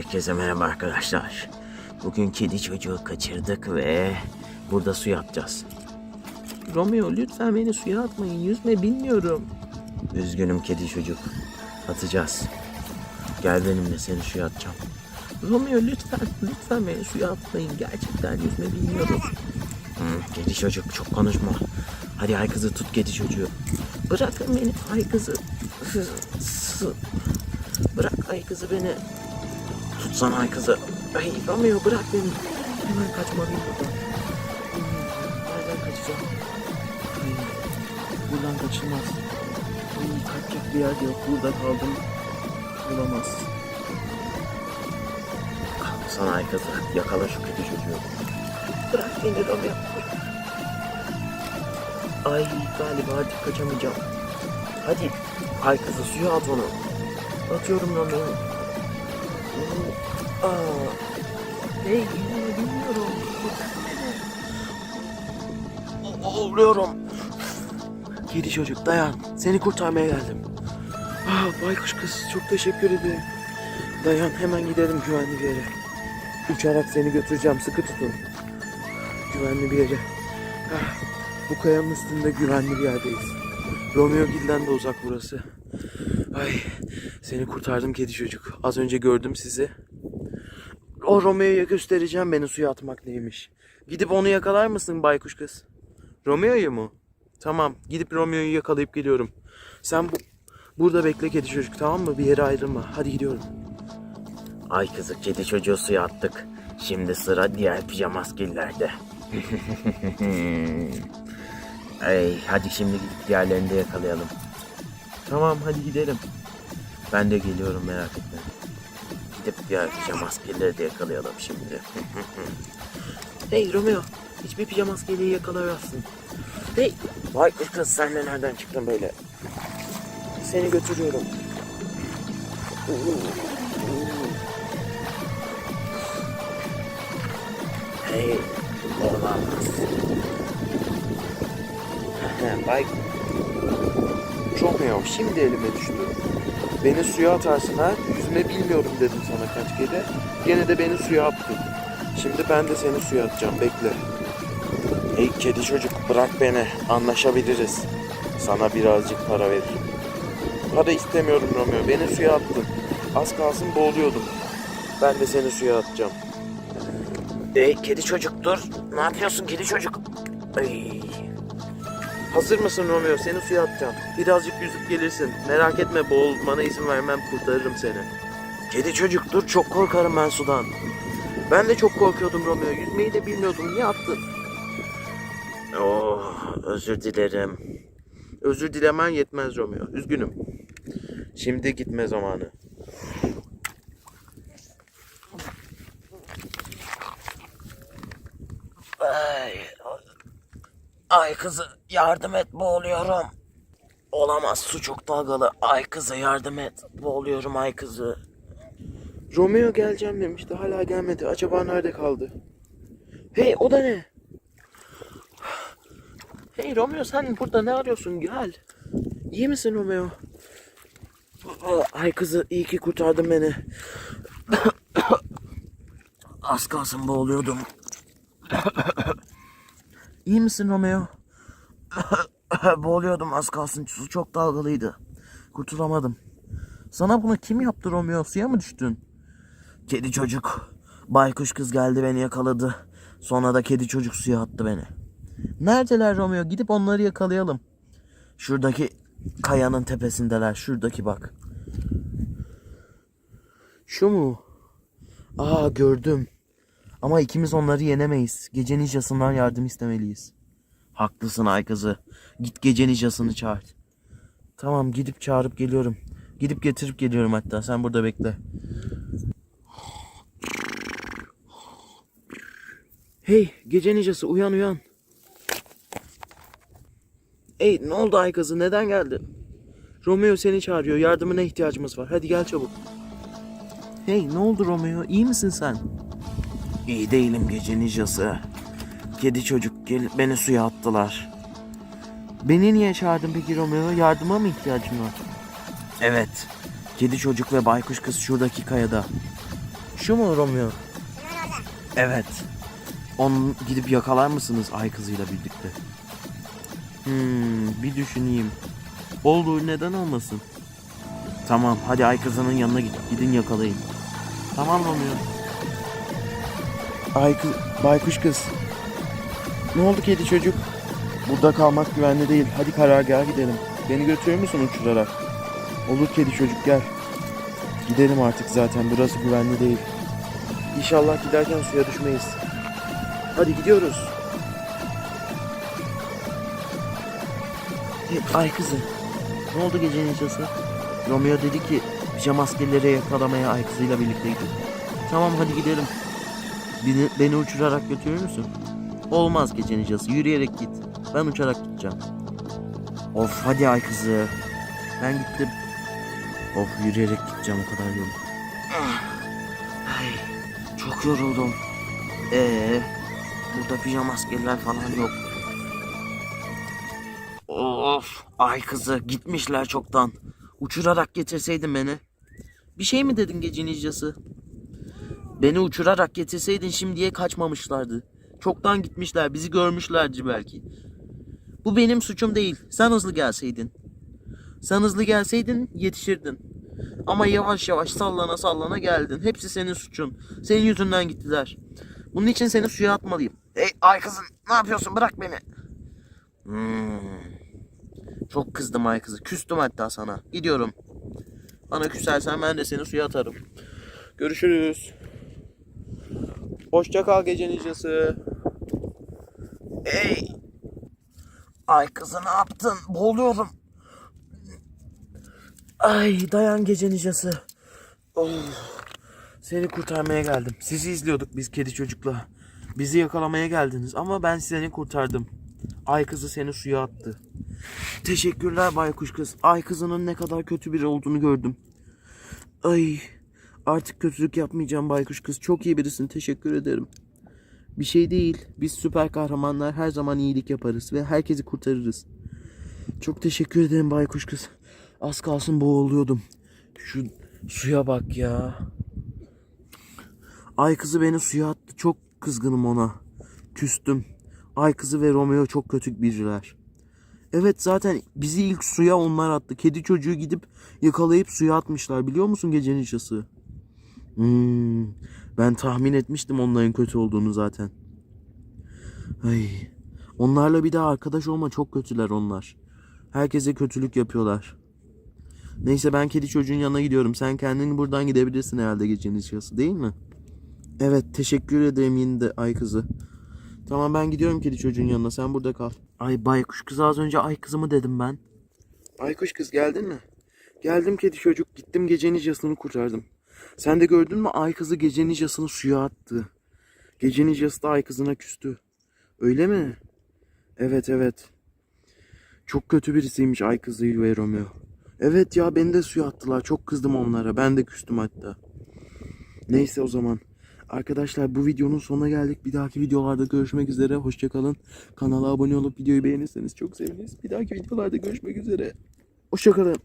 Herkese merhaba arkadaşlar. Bugün kedi çocuğu kaçırdık ve burada suya atacağız. Romeo lütfen beni suya atmayın. Yüzme bilmiyorum. Üzgünüm kedi çocuk. Atacağız. Gel benimle seni suya atacağım. Romeo lütfen, lütfen beni suya atmayın. Gerçekten yüzme bilmiyorum. Hmm, kedi çocuk çok konuşma. Hadi ay kızı tut kedi çocuğu. Bırakın beni ay kızı. Bırak ay kızı beni. Tutsana kızı. Ay Romeo bırak beni. Hemen kaçmalıyım buradan. Nereden kaçacağım? Ay, buradan kaçılmaz. Ay, kaçacak bir yer yok. Burada kaldım. Olamaz. Sana ay kızı. Yakala şu kötü çocuğu. Bırak beni Romeo. Ay galiba artık kaçamayacağım. Hadi. Ay kızı suya at onu. Atıyorum Romeo. Aa. Hey yüzümü bilmiyorum. Oluyorum. Kedi çocuk dayan. Seni kurtarmaya geldim. Ah baykuş kız çok teşekkür ederim. Dayan hemen gidelim güvenli bir yere. Uçarak seni götüreceğim sıkı tutun. Güvenli bir yere. Ah, bu kayanın üstünde güvenli bir yerdeyiz. Romeo Gil'den de uzak burası. Ay seni kurtardım kedi çocuk. Az önce gördüm sizi. O Romeo'ya göstereceğim beni suya atmak neymiş. Gidip onu yakalar mısın baykuş kız? Romeo'yu mu? Tamam gidip Romeo'yu yakalayıp geliyorum. Sen bu burada bekle kedi çocuk tamam mı? Bir yere ayrılma. Hadi gidiyorum. Ay kızık kedi çocuğu suya attık. Şimdi sıra diğer pijamaskillerde. Ay hadi şimdi gidip diğerlerini de yakalayalım. Tamam hadi gidelim. Ben de geliyorum merak etme. Gidip diğer pijama askerleri de yakalayalım şimdi. hey Romeo, hiçbir pijama askeriyi yakalayamazsın. Hey, vay kız sen de nereden çıktın böyle? Seni götürüyorum. Hey, olamaz. Vay Romeo şimdi elime düştü. Beni suya atarsın ha. Yüzme bilmiyorum dedim sana kaç kere. Gene de beni suya attın. Şimdi ben de seni suya atacağım. Bekle. Hey kedi çocuk bırak beni. Anlaşabiliriz. Sana birazcık para veririm. Para istemiyorum Romeo. Beni suya attın. Az kalsın boğuluyordum. Ben de seni suya atacağım. Hey kedi çocuk dur. Ne yapıyorsun kedi çocuk? Ay. Hazır mısın Romeo? Seni suya atacağım. Birazcık yüzüp gelirsin. Merak etme boğulmana izin vermem kurtarırım seni. Kedi çocuk dur çok korkarım ben sudan. Ben de çok korkuyordum Romeo. Yüzmeyi de bilmiyordum. Niye attın? Oh özür dilerim. Özür dilemen yetmez Romeo. Üzgünüm. Şimdi gitme zamanı. Ay, Ay kızı yardım et boğuluyorum. Olamaz su çok dalgalı. Ay kızı yardım et. Boğuluyorum ay kızı. Romeo geleceğim demişti. Hala gelmedi. Acaba nerede kaldı? Hey o da ne? Hey Romeo sen burada ne arıyorsun? Gel. İyi misin Romeo? Ay kızı iyi ki kurtardın beni. Az kalsın boğuluyordum. İyi misin Romeo? Boğuluyordum az kalsın. Su çok dalgalıydı. Kurtulamadım. Sana bunu kim yaptı Romeo? Suya mı düştün? Kedi çocuk. Baykuş kız geldi beni yakaladı. Sonra da kedi çocuk suya attı beni. Neredeler Romeo? Gidip onları yakalayalım. Şuradaki kayanın tepesindeler. Şuradaki bak. Şu mu? Aa gördüm. Ama ikimiz onları yenemeyiz. Gece ninjasından yardım istemeliyiz. Haklısın ay kızı. Git gece ninjasını çağır. Tamam gidip çağırıp geliyorum. Gidip getirip geliyorum hatta. Sen burada bekle. Hey gece ninjası uyan uyan. Hey ne oldu ay kızı neden geldin? Romeo seni çağırıyor. Yardımına ihtiyacımız var. Hadi gel çabuk. Hey ne oldu Romeo? İyi misin sen? İyi değilim gece ninjası. Kedi çocuk gel beni suya attılar. Beni niye çağırdın peki Romeo? Yardıma mı ihtiyacın var? Evet. Kedi çocuk ve baykuş kız şuradaki kayada. Şu mu Romeo? Evet. Onu gidip yakalar mısınız ay kızıyla birlikte? Hmm, bir düşüneyim. Olur neden olmasın? Tamam hadi ay kızının yanına git, gidin yakalayın. Tamam Romeo. Ay kız, baykuş kız. Ne oldu kedi çocuk? Burada kalmak güvenli değil. Hadi karargaha gidelim. Beni götürür müsün uçurarak? Olur kedi çocuk gel. Gidelim artık zaten burası güvenli değil. İnşallah giderken suya düşmeyiz. Hadi gidiyoruz. Hey, ay kızı. Ne oldu gecenin icrası? Romeo dedi ki pijama askerleri yakalamaya ay kızıyla birlikte gidin. Tamam hadi gidelim. Beni, beni uçurarak götürür müsün? Olmaz gece nicası. Yürüyerek git. Ben uçarak gideceğim. Of hadi ay kızı. Ben gittim. Of yürüyerek gideceğim o kadar yol. Ay, çok yoruldum. Ee, burada pijama askerler falan yok. Of ay kızı gitmişler çoktan. Uçurarak getirseydin beni. Bir şey mi dedin gece nicası? Beni uçurarak getirseydin şimdiye kaçmamışlardı. Çoktan gitmişler, bizi görmüşlerdi belki. Bu benim suçum değil. Sen hızlı gelseydin. Sen hızlı gelseydin yetişirdin. Ama yavaş yavaş sallana sallana geldin. Hepsi senin suçun. Senin yüzünden gittiler. Bunun için seni suya atmalıyım. Hey ay kızım ne yapıyorsun bırak beni. Hmm. Çok kızdım ay kızı. Küstüm hatta sana. Gidiyorum. Bana küsersen ben de seni suya atarım. Görüşürüz. Hoşça kal gece nicası. Ey! Ay kızı ne yaptın? Boğuluyorum. Ay dayan gece nicası. Oh. Seni kurtarmaya geldim. Sizi izliyorduk biz kedi çocukla. Bizi yakalamaya geldiniz ama ben seni kurtardım. Ay kızı seni suya attı. Teşekkürler baykuş kız. Ay kızının ne kadar kötü biri olduğunu gördüm. Ay artık kötülük yapmayacağım baykuş kız. Çok iyi birisin. Teşekkür ederim. Bir şey değil. Biz süper kahramanlar her zaman iyilik yaparız ve herkesi kurtarırız. Çok teşekkür ederim baykuş kız. Az kalsın boğuluyordum. Şu suya bak ya. Ay kızı beni suya attı. Çok kızgınım ona. Küstüm. Ay kızı ve Romeo çok kötü biriler. Evet zaten bizi ilk suya onlar attı. Kedi çocuğu gidip yakalayıp suya atmışlar. Biliyor musun gecenin şası? Hmm, ben tahmin etmiştim onların kötü olduğunu zaten. Ay, onlarla bir daha arkadaş olma çok kötüler onlar. Herkese kötülük yapıyorlar. Neyse ben kedi çocuğun yanına gidiyorum. Sen kendin buradan gidebilirsin herhalde gecenin şası değil mi? Evet teşekkür ederim yine de ay kızı. Tamam ben gidiyorum kedi çocuğun yanına sen burada kal. Ay baykuş kız az önce ay kızı mı dedim ben? Baykuş kız geldin mi? Geldim kedi çocuk gittim gece nicasını kurtardım. Sen de gördün mü ay kızı gece nicasını suya attı. Gece nicası da ay kızına küstü. Öyle mi? Evet evet. Çok kötü birisiymiş ay kızı ve Romeo. Evet ya beni de suya attılar. Çok kızdım onlara. Ben de küstüm hatta. Neyse o zaman. Arkadaşlar bu videonun sonuna geldik. Bir dahaki videolarda görüşmek üzere. Hoşçakalın. Kanala abone olup videoyu beğenirseniz çok seviniriz. Bir dahaki videolarda görüşmek üzere. Hoşçakalın.